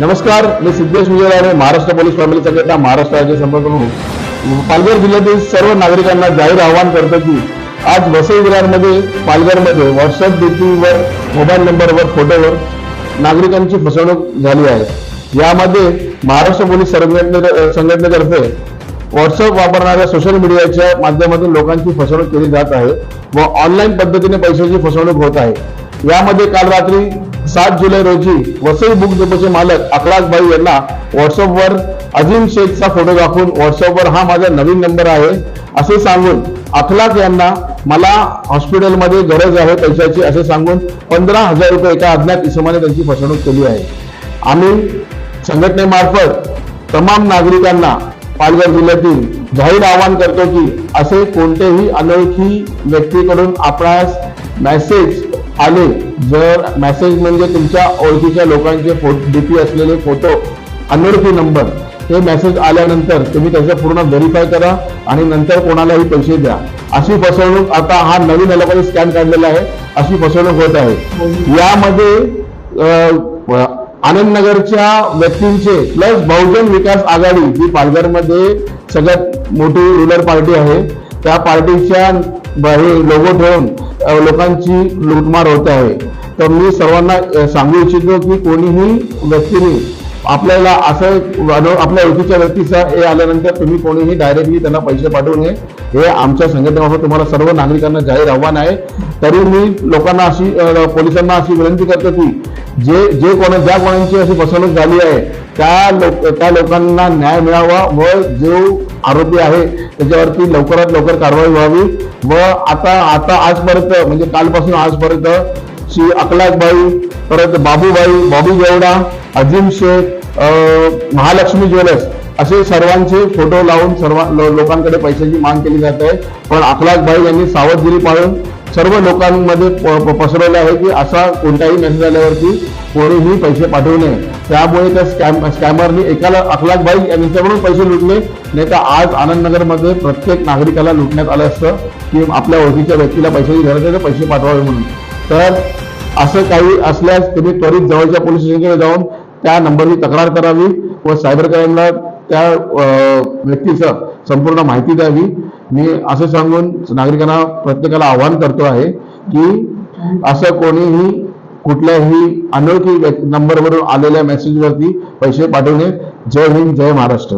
नमस्कार मी Siddhesh Vijay Vijayrane Maharashtra police family संघटना महाराष्ट्र राज्य संपर्क पालघर जिल्ह्यातील सर्व नागरिकांना जाहीर आवाहन करतो की आज वसई विरारमध्ये पालघरमध्ये व्हॉट्सअप डीपीवर मोबाईल नंबरवर फोटोवर नागरिकांची फसवणूक झाली आहे. यामध्ये महाराष्ट्र पोलीस संघटने संघटनेतर्फे व्हॉट्सअप वापरणाऱ्या सोशल मीडियाच्या माध्यमातून लोकांची फसवणूक केली जात आहे व ऑनलाईन पद्धतीने पैशाची फसवणूक होत आहे. यामध्ये काल रात्री सात जुलै रोजी वसई बुक डेपोचे मालक अखलाक यांना व्हॉट्सअपवर अजिम शेखचा फोटो दाखवून व्हॉट्सअपवर हा माझा नवीन नंबर आहे असे सांगून अखलाक यांना मला हॉस्पिटलमध्ये गरज आहे पैशाची असे सांगून पंधरा हजार रुपये एका अज्ञात इसमाने त्यांची फसवणूक केली आहे. आम्ही संघटनेमार्फत तमाम नागरिकांना पालघर जिल्ह्यातील जाहीर आवाहन करतो की असे कोणतेही अनोळखी व्यक्तीकडून आपणास मेसेज आले जर मेसेज म्हणजे तुमच्या ओळखीच्या लोकांचे फो डीपी असलेले फोटो अनोळखी नंबर हे मेसेज आल्यानंतर तुम्ही त्याचं पूर्ण व्हेरीफाय करा आणि नंतर कोणालाही पैसे द्या. अशी फसवणूक आता हा नवीन लोकांनी स्कॅन काढलेला आहे. अशी फसवणूक होत आहे. यामध्ये आनंदनगरच्या व्यक्तींचे प्लस बहुजन विकास आघाडी जी पालघरमध्ये सगळ्यात मोठी रुलर पार्टी आहे. त्या पार्टीच्या हे लोगो ठेवून लोकांची लूटमार होत आहे. तर मी सर्वांना सांगू इच्छितो की कोणीही व्यक्तीने आपल्याला असं आपल्या ओळखीच्या व्यक्तीचा हे आल्यानंतर तुम्ही कोणीही डायरेक्टली त्यांना पैसे पाठवू नये. हे आमच्या संघटनेमार्फत तुम्हाला सर्व नागरिकांना जाहीर आव्हान आहे. तरी मी लोकांना अशी पोलिसांना अशी विनंती करतो की जे जे कोणा ज्या कोणाची अशी फसवणूक झाली आहे त्या लोक त्या लोकांना न्याय मिळावा व जो आरोपी आहे त्याच्यावरती लवकरात लवकर कारवाई व्हावी. व आता आता आजपर्यंत म्हणजे कालपासून आजपर्यंत श्री अकलाकबाई परत बाबूबाई बॉबी गौडा अजिम शेख महालक्ष्मी ज्वेलर्स असे सर्वांचे फोटो लावून सर्व लो- लोकांकडे पैशाची मांग केली जात आहे. पण अखलाकबाई यांनी सावधगिरी पाळून सर्व लोकांमध्ये प- प- पसरवलं आहे की असा कोणताही मेसेज आल्यावरती कोणीही पैसे पाठवू नये. त्यामुळे त्या स्कॅम स्कॅमरनी एकाला अखलाकबाई यांच्याकडून पैसे लुटले नाही तर आज आनंदनगरमध्ये प्रत्येक नागरिकाला लुटण्यात आलं असतं की आपल्या ओळखीच्या व्यक्तीला पैशाची गरज आहे तर पैसे पाठवावे म्हणून. तर असं काही असल्यास तुम्ही त्वरित जवळच्या पोलीस स्टेशनकडे जाऊन त्या नंबरची तक्रार करावी व सायबर क्राईमला त्या व्यक्तीचं संपूर्ण माहिती द्यावी. मी असं सांगून नागरिकांना प्रत्येकाला आवाहन करतो आहे की असं कोणीही कुठल्याही अनोळखी नंबरवरून आलेल्या मेसेजवरती पैसे पाठवू नये जय हिंद जय महाराष्ट्र.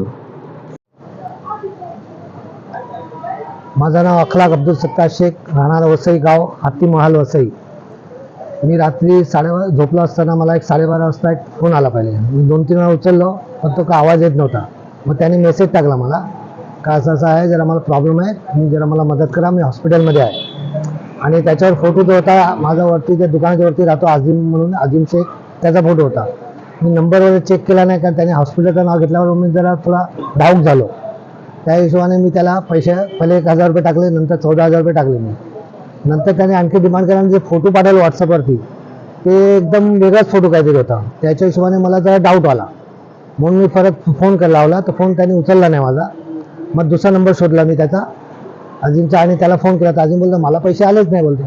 माझं नाव अखलाक अब्दुल सत्ता शेख राहणार वसई गाव हाती महाल वसई. मी रात्री साडे झोपलो असताना मला एक साडेबारा वाजता एक फोन आला पहिले. मी दोन तीन वेळा उचललो पण तो का आवाज येत नव्हता. मग त्याने मेसेज टाकला मला का असं असं आहे जरा मला प्रॉब्लेम आहे तुम्ही जरा मला मदत करा मी हॉस्पिटलमध्ये आहे. आणि त्याच्यावर फोटो जो होता माझा वरती त्या दुकानाच्या वरती राहतो आजिम म्हणून आजिम शेख त्याचा फोटो होता. मी नंबर वगैरे चेक केला नाही कारण त्याने हॉस्पिटलचं नाव घेतल्यावर मी जरा थोडा डाऊट झालो. त्या हिशोबाने मी त्याला पैसे पहिले एक हजार रुपये टाकले नंतर चौदा हजार रुपये टाकले मी. नंतर त्याने आणखी डिमांड केला आणि जे फोटो पाठवले व्हॉट्सअपवरती ते एकदम वेगळाच फोटो काहीतरी होता. त्याच्या हिशोबाने मला जरा डाऊट आला. म्हणून मी परत फोन कर लावला तर फोन त्याने उचलला नाही माझा. मग दुसरा नंबर शोधला मी त्याचा. अजिमचा आणि त्याला फोन केला तर अजिम बोलतो मला पैसे आलेच नाही बोलतो.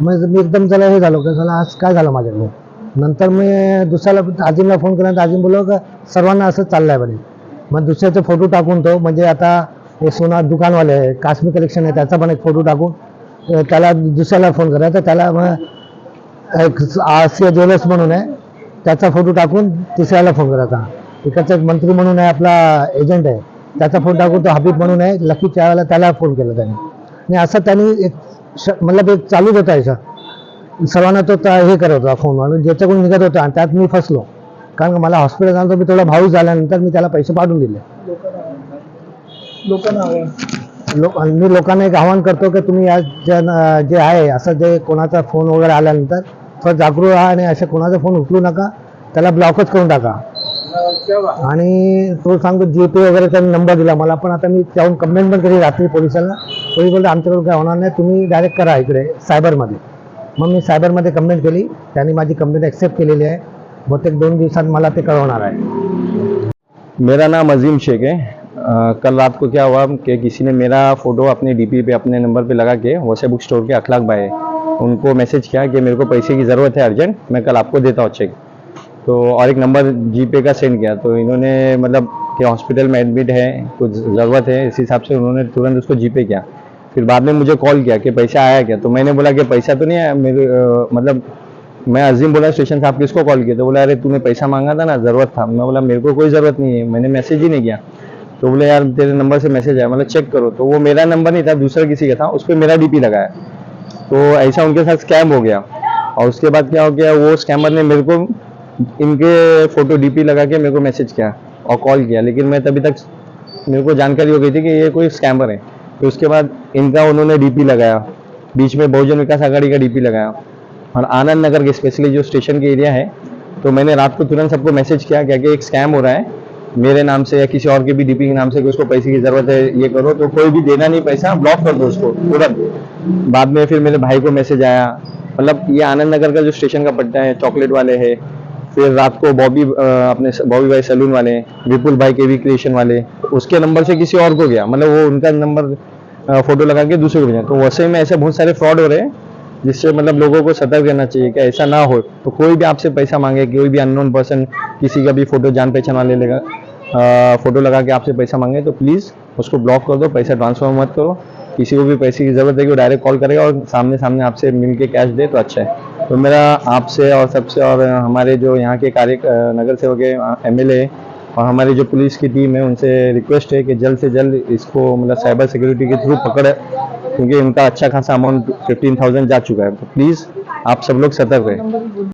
मग मी एकदम त्याला हे झालो की चला आज काय झालं माझ्याकडे नंतर मी दुसऱ्याला अजिमला फोन केला तर अजिम बोललो का सर्वांना असंच चाललं आहे म्हणे. मग दुसऱ्याचे फोटो टाकून तो म्हणजे आता हे सोना दुकानवाले आहे काश्मीर कलेक्शन आहे त्याचा पण एक फोटो टाकून त्याला दुसऱ्याला फोन करा. तर त्याला मग एक आसिया ज्वेलर्स म्हणून आहे. त्याचा फोटो टाकून तिसऱ्याला फोन करायचा इकडचा एक मंत्री म्हणून आहे आपला एजंट आहे. त्याचा फोन टाकून तो हबीब म्हणून आहे. लकी त्यावेळेला त्याला फोन केला त्याने. आणि असं त्यांनी एक श मतलब एक चालूच होता याचा. सर्वांना तो त्या- हे करत होता फोन म्हणून ज्याच्याकडून निघत होता आणि त्यात मी फसलो. कारण का मला हॉस्पिटल झालं तर मी थोडा भाऊ झाल्यानंतर मी त्याला पैसे पाठवून दिले. लोक मी लोकांना एक आवाहन करतो की तुम्ही या जन जे आहे असं जे कोणाचा फोन वगैरे आल्यानंतर थोडं जागरूक राहा आणि अशा कोणाचा फोन उचलू नका त्याला ब्लॉकच करून टाका. आणि तो सांगतो जी पे वगैरे त्यांनी नंबर दिला मला पण आता मी त्याहून कंप्लेंट पण केली रात्री पोलिसांना. पोलीस बोलतो आमच्याकडून काय होणार नाही तुम्ही डायरेक्ट करा इकडे सायबरमध्ये. मग मी सायबरमध्ये कंप्लेंट केली त्यांनी माझी कंप्लेंट ॲक्सेप्ट केलेली आहे. बहुतेक दोन दिवसात मला ते कळवणार आहे. मेरा नाम अजीम शेख है अ, कल रात को क्या हुआ कि किसी ने मेरा फ़ोटो अपने डीपी पे अपने नंबर पे लगा के वैसे बुक स्टोर के अखलाक भाई उनको मैसेज किया कि मेरे को पैसे की ज़रूरत है अर्जेंट मैं कल आपको देता हूँ चेक तो और एक नंबर जीपे का सेंड किया। तो इन्होंने मतलब कि हॉस्पिटल में एडमिट है कुछ ज़रूरत है इस हिसाब से उन्होंने तुरंत उसको जीपे किया। फिर बाद में मुझे कॉल किया कि पैसा आया क्या? तो मैंने बोला कि पैसा तो नहीं आया मेरे मतलब मैं अजीम बोला स्टेशन साहब किसको कॉल किया? तो बोला अरे तूने पैसा मांगा था ना ज़रूरत था। मैं बोला मेरे को कोई ज़रूरत नहीं है। मैंने मैसेज ही नहीं किया। तो बोले, यार, तेरे नंबर से मैसेज आया मतलब चेक करो। तो वो मेरा नंबर नहीं था, दूसरा किसी का था, उस पर मेरा डीपी लगाया। तो ऐसा उनके साथ स्कैम हो गया। और उसके बाद क्या हो गया, वो स्कैमर ने मेरे को, इनके फ़ोटो डीपी लगा के मेरे को मैसेज किया और कॉल किया। लेकिन मैं तभी तक, मेरे को जानकारी हो गई थी कि ये कोई स्कैमर है। तो उसके बाद इनका उन्होंने डीपी लगाया। बीच में बहुजन विकास आघाड़ी का डीपी लगाया। और आनंद नगर के स्पेशली जो स्टेशन के एरिया है तो मैंने रात को तुरंत सबको मैसेज किया, क्या कि एक स्कैम हो रहा है। मेरे नाम से या किसी और के भी डीपी के नाम से कि उसको पैसे की ज़रूरत है, ये करो तो कोई भी देना नहीं पैसा ब्लॉक कर दो उसको तुरंत बाद में फिर मेरे भाई को मैसेज आया मतलब ये आनंद नगर का जो स्टेशन का पट्टा है चॉकलेट वाले है, फिर रात को बॉबी अपने बॉबी भाई सैलून वाले विपुल भाई के भी क्रिएशन वाले, उसके नंबर से किसी और को गया मतलब वो उनका नंबर फ़ोटो लगा के दूसरे को भेजा। तो वैसे में ऐसे बहुत सारे फ्रॉड हो रहे हैं, जिससे मतलब लोगों को सतर्क रहना चाहिए कि ऐसा ना हो। तो कोई भी आपसे पैसा मांगे, कोई भी अननोन पर्सन किसी का भी फ़ोटो जान पहचान वाले लेगा फ़ोटो लगा के आपसे पैसा मांगे तो प्लीज़ उसको ब्लॉक कर दो, पैसा ट्रांसफ़र मत करो। किसी को भी पैसे की ज़रूरत है कि वो डायरेक्ट कॉल करेगा और सामने सामने आपसे मिल के कैश दे तो अच्छा है। तो मेरा आपसे और सबसे और हमारे जो यहाँ के कार्य नगर सेवक है एम और हमारी जो पुलिस की टीम है, उनसे रिक्वेस्ट है कि जल्द से जल्द इसको मतलब साइबर सिक्योरिटी के थ्रू पकड़े, क्योंकि उनका अच्छा खासा अमाउंट फिफ्टीन थाउज़ेंड जा चुका है। तो प्लीज़ आप सब लोग सतर्क रहें।